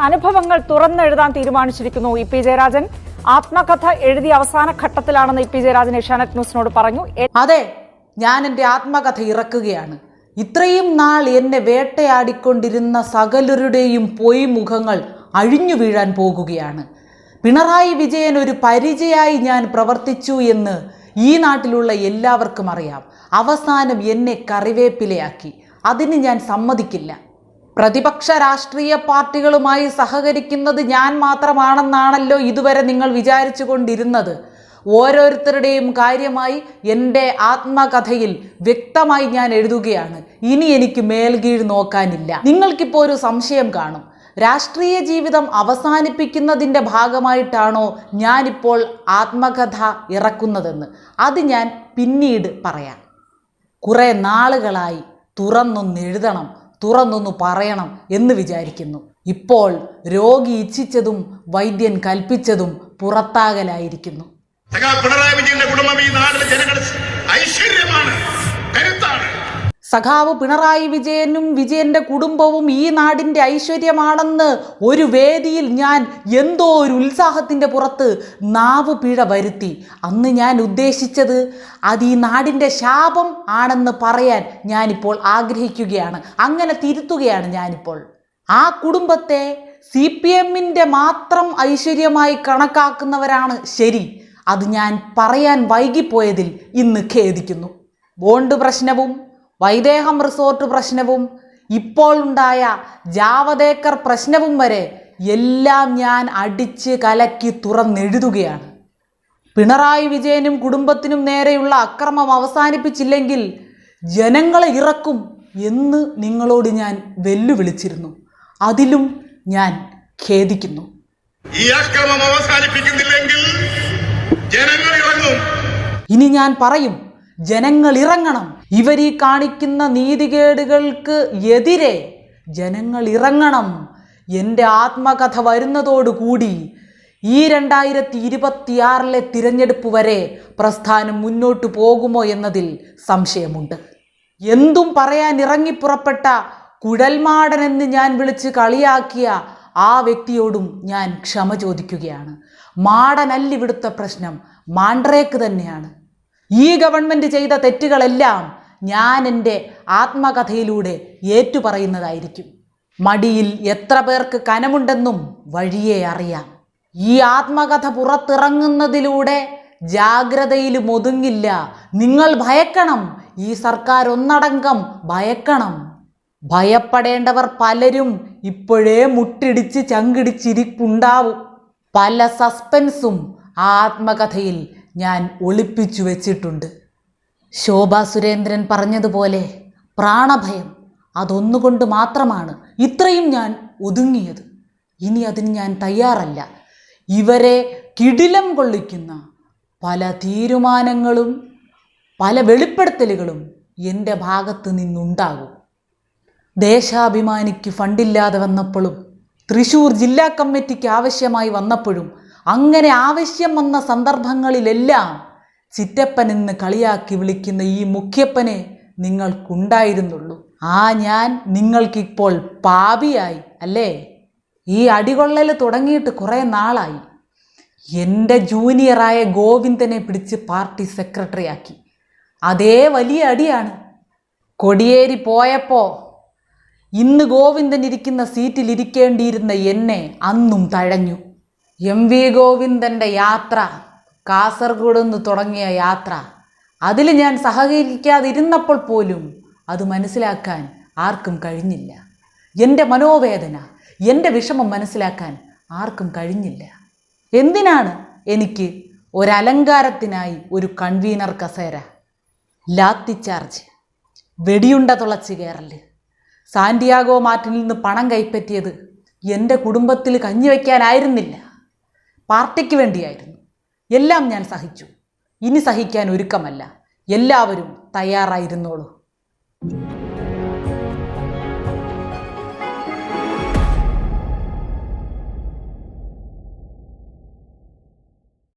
അനുഭവങ്ങൾ തുറന്നെഴുതാൻ തീരുമാനിച്ചിരിക്കുന്നു E P Jayarajan. ആത്മകഥ എഴുതി അവസാന ഘട്ടത്തിലാണെന്ന് ഇ പി ജയരാജൻ ഏഷ്യാനെറ്റ് ന്യൂസിനോട് പറഞ്ഞു. അതെ ഞാൻ എന്റെ ആത്മകഥ ഇറക്കുകയാണ്. ഇത്രയും നാൾ എന്നെ വേട്ടയാടിക്കൊണ്ടിരുന്ന സകലരുടെയും പൊയ് മുഖങ്ങൾ അഴിഞ്ഞു വീഴാൻ പോകുകയാണ്. പിണറായി വിജയൻ ഒരു പരിചയായി ഞാൻ പ്രവർത്തിച്ചു എന്ന് ഈ നാട്ടിലുള്ള എല്ലാവർക്കും അറിയാം. അവസാനം എന്നെ കറിവേപ്പിലയാക്കി. അതിന് ഞാൻ സമ്മതിക്കില്ല. പ്രതിപക്ഷ രാഷ്ട്രീയ പാർട്ടികളുമായി സഹകരിക്കുന്നത് ഞാൻ മാത്രമാണെന്നാണല്ലോ ഇതുവരെ നിങ്ങൾ വിചാരിച്ചു കൊണ്ടിരുന്നത് ഓരോരുത്തരുടെയും കാര്യമായി എന്റെ ആത്മകഥയിൽ വ്യക്തമായി ഞാൻ എഴുതുകയാണ്. ഇനി എനിക്ക് മേൽകീഴ് നോക്കാനില്ല. നിങ്ങൾക്കിപ്പോൾ ഒരു സംശയം കാണും. രാഷ്ട്രീയ ജീവിതം അവസാനിപ്പിക്കുന്നതിന്റെ ഭാഗമായിട്ടാണോ ഞാനിപ്പോൾ ആത്മകഥ ഇറക്കുന്നതെന്ന്? അത് ഞാൻ പിന്നീട് പറയാം. കുറേ നാളുകളായി തുറന്നൊന്ന് എഴുതണം. തുറന്നൊന്ന് പറയണം എന്ന് വിചാരിക്കുന്നു. ഇപ്പോൾ രോഗി ഇച്ഛിച്ചതും വൈദ്യൻ കൽപ്പിച്ചതും പുറത്താകലായിരിക്കുന്നു. പിണറായി വിജയന്റെ കുടുംബം ഈ നാട്ടിലെ ജനങ്ങൾ ഐശ്വര്യമാണ്. സഖാവ് പിണറായി വിജയനും വിജയന്റെ കുടുംബവും ഈ നാടിന്റെ ഐശ്വര്യമാണെന്ന് ഒരു വേദിയിൽ ഞാൻ എന്തോ ഒരു ഉത്സാഹത്തിന്റെ പുറത്ത് നാവ് പിഴ വരുത്തി. അന്ന് ഞാൻ ഉദ്ദേശിച്ചത് അത് ഈ നാടിന്റെ ശാപം ആണെന്ന് പറയാൻ ഞാനിപ്പോൾ ആഗ്രഹിക്കുകയാണ്. അങ്ങനെ തിരുത്തുകയാണ് ഞാനിപ്പോൾ. ആ കുടുംബത്തെ സി പി എമ്മിന്റെ മാത്രം ഐശ്വര്യമായി കണക്കാക്കുന്നവരാണ് ശരി. അത് ഞാൻ പറയാൻ വൈകിപ്പോയതിൽ ഇന്ന് ഖേദിക്കുന്നു. ബോണ്ട് പ്രശ്നവും വൈദേഹം റിസോർട്ട് പ്രശ്നവും ഇപ്പോൾ ഉണ്ടായ ജാവദേക്കർ പ്രശ്നവും വരെ എല്ലാം ഞാൻ അടിച്ച് കലക്കി തുറന്നെഴുതുകയാണ്. പിണറായി വിജയനും കുടുംബത്തിനും നേരെയുള്ള അക്രമം അവസാനിപ്പിച്ചില്ലെങ്കിൽ ജനങ്ങളെ ഇറക്കും എന്ന് നിങ്ങളോട് ഞാൻ വെല്ലുവിളിച്ചിരുന്നു. അതിലും ഞാൻ ഖേദിക്കുന്നു. ഈ അക്രമം അവസാനിപ്പിക്കുന്നില്ലെങ്കിൽ ജനങ്ങൾ ഇറങ്ങും. ഇനി ഞാൻ പറയും ജനങ്ങൾ ഇറങ്ങണം. ഇവരീ കാണിക്കുന്ന നീതികേടുകൾക്ക് എതിരെ ജനങ്ങൾ ഇറങ്ങണം. എന്റെ ആത്മകഥ വരുന്നതോടുകൂടി ഈ രണ്ടായിരത്തി ഇരുപത്തിയാറിലെ തിരഞ്ഞെടുപ്പ് വരെ പ്രസ്ഥാനം മുന്നോട്ടു പോകുമോ എന്നതിൽ സംശയമുണ്ട്. എന്തും പറയാൻ ഇറങ്ങിപ്പുറപ്പെട്ട കുഴൽമാടനെന്ന് ഞാൻ വിളിച്ച് കളിയാക്കിയ ആ വ്യക്തിയോടും ഞാൻ ക്ഷമ ചോദിക്കുകയാണ്. മാടനല്ലിവിടുത്ത പ്രശ്നം മാണ്ട്രേക്ക് തന്നെയാണ്. ഈ ഗവൺമെന്റ് ചെയ്ത തെറ്റുകളെല്ലാം ഞാൻ എന്റെ ആത്മകഥയിലൂടെ ഏറ്റുപറയുന്നതായിരിക്കും. മടിയിൽ എത്ര പേർക്ക് കനമുണ്ടെന്നും വഴിയെ അറിയാം. ഈ ആത്മകഥ പുറത്തിറങ്ങുന്നതിലൂടെ ജാഗ്രതയിലും ഒതുങ്ങില്ല. നിങ്ങൾ ഭയക്കണം. ഈ സർക്കാർ ഒന്നടങ്കം ഭയക്കണം. ഭയപ്പെടേണ്ടവർ പലരും ഇപ്പോഴേ മുട്ടിടിച്ച് ചങ്കിടിച്ചിരിപ്പുണ്ടാവും. പല സസ്പെൻസും ആത്മകഥയിൽ ഞാൻ ഒളിപ്പിച്ചു വെച്ചിട്ടുണ്ട്. ശോഭാ സുരേന്ദ്രൻ പറഞ്ഞതുപോലെ പ്രാണഭയം അതൊന്നുകൊണ്ട് മാത്രമാണ് ഇത്രയും ഞാൻ ഒതുങ്ങിയത്. ഇനി അതിന് ഞാൻ തയ്യാറല്ല. ഇവരെ കിടിലം കൊള്ളിക്കുന്ന പല തീരുമാനങ്ങളും പല വെളിപ്പെടുത്തലുകളും എന്റെ ഭാഗത്ത് നിന്നുണ്ടാകും. ദേശാഭിമാനിക്ക് ഫണ്ടില്ലാതെ വന്നപ്പോഴും തൃശൂർ ജില്ലാ കമ്മിറ്റിക്ക് ആവശ്യമായി വന്നപ്പോഴും അങ്ങനെ ആവശ്യം വന്ന സന്ദർഭങ്ങളിലെല്ലാം ചിറ്റപ്പൻ എന്ന് കളിയാക്കി വിളിക്കുന്ന ഈ മുഖ്യപ്പനെ നിങ്ങൾക്കുണ്ടായിരുന്നുള്ളൂ. ആ ഞാൻ നിങ്ങൾക്കിപ്പോൾ പാപിയായി അല്ലേ? ഈ അടികൊള്ളൽ തുടങ്ങിയിട്ട് കുറേ നാളായി. എന്റെ ജൂനിയറായ ഗോവിന്ദനെ പിടിച്ച് പാർട്ടി സെക്രട്ടറിയാക്കി. അതേ വലിയ അടിയാണ്. കൊടിയേരി പോയപ്പോൾ ഇന്ന് ഗോവിന്ദൻ ഇരിക്കുന്ന സീറ്റിൽ ഇരിക്കേണ്ടിയിരുന്ന എന്നെ അന്നും തഴഞ്ഞു. എം വി ഗോവിന്ദന്റെ യാത്ര കാസർഗോഡ് നിന്ന് തുടങ്ങിയ യാത്ര. അതിൽ ഞാൻ സഹകരിക്കാതിരുന്നപ്പോൾ പോലും അത് മനസ്സിലാക്കാൻ ആർക്കും കഴിഞ്ഞില്ല. എന്റെ മനോവേദന എന്റെ വിഷമം മനസ്സിലാക്കാൻ ആർക്കും കഴിഞ്ഞില്ല. എന്തിനാണ് എനിക്ക് ഒരലങ്കാരത്തിനായി ഒരു കൺവീനർ കസേര? ലാത്തി ചാർജ് വെടിയുണ്ട തുളച്ച് കയറൽ സാന്റിയാഗോ മാറ്റിൽ നിന്ന് പണം കൈപ്പറ്റിയത് എന്റെ കുടുംബത്തിൽ കഞ്ഞിവെക്കാനായിരുന്നില്ല. പാർട്ടിക്ക് വേണ്ടിയായിരുന്നു. എല്ലാം ഞാൻ സഹിച്ചു. ഇനി സഹിക്കാൻ ഒരുക്കമല്ല. എല്ലാവരും തയ്യാറായിരുന്നോളൂ.